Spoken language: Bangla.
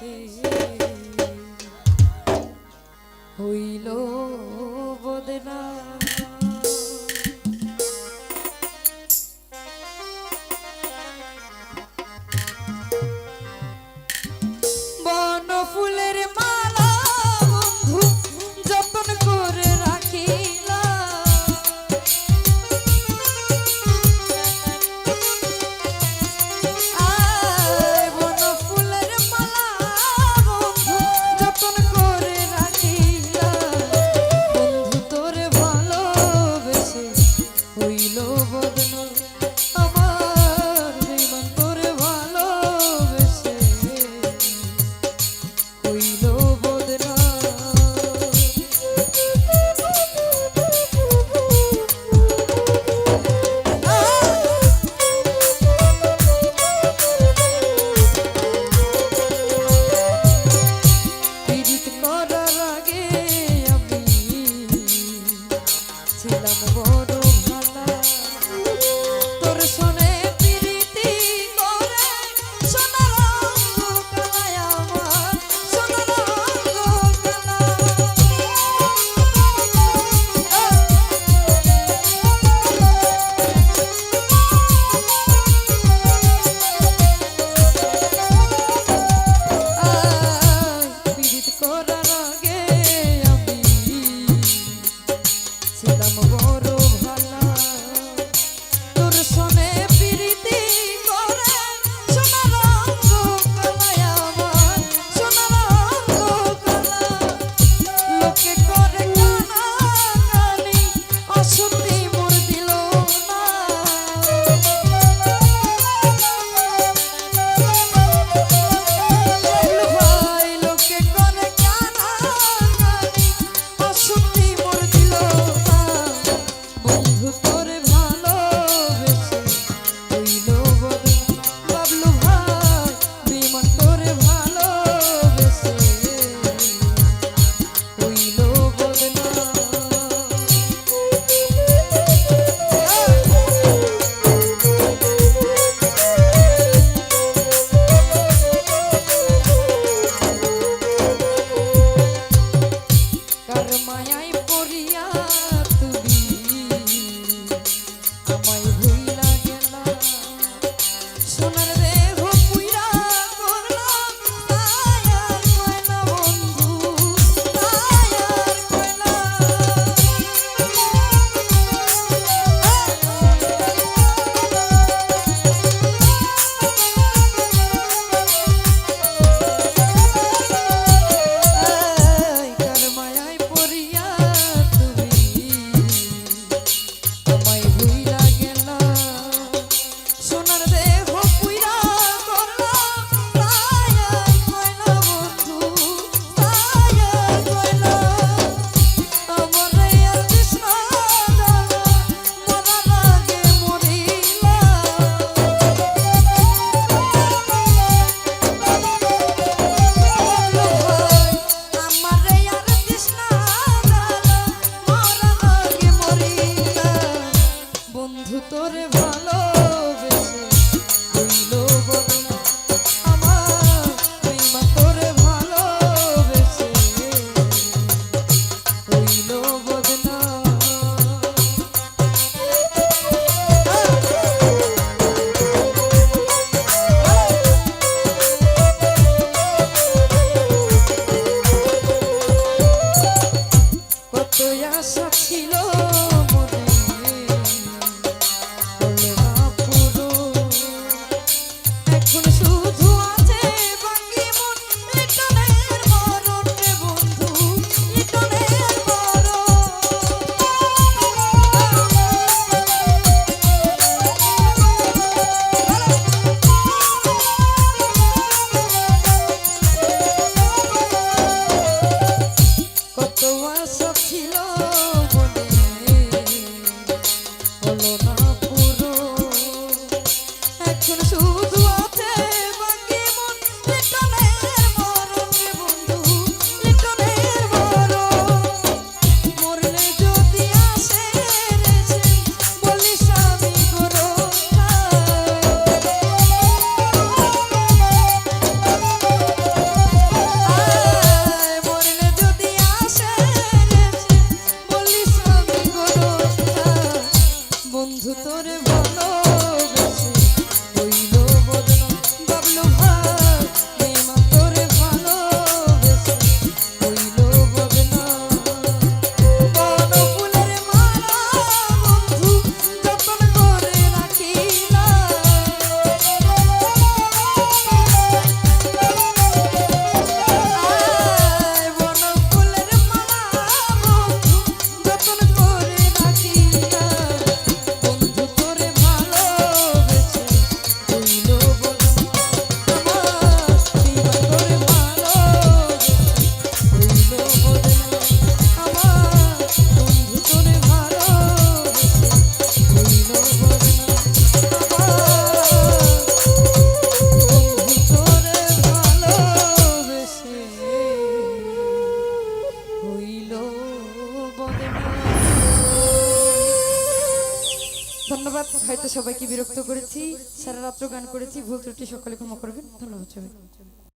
say da da ছিল। হলো না ধন্যবাদ। হয়তো সবাইকে বিরক্ত করেছি সারা রাত্র গান করেছি, ভুল ত্রুটি সকলে ক্ষমা করবেন। ধন্যবাদ সবাই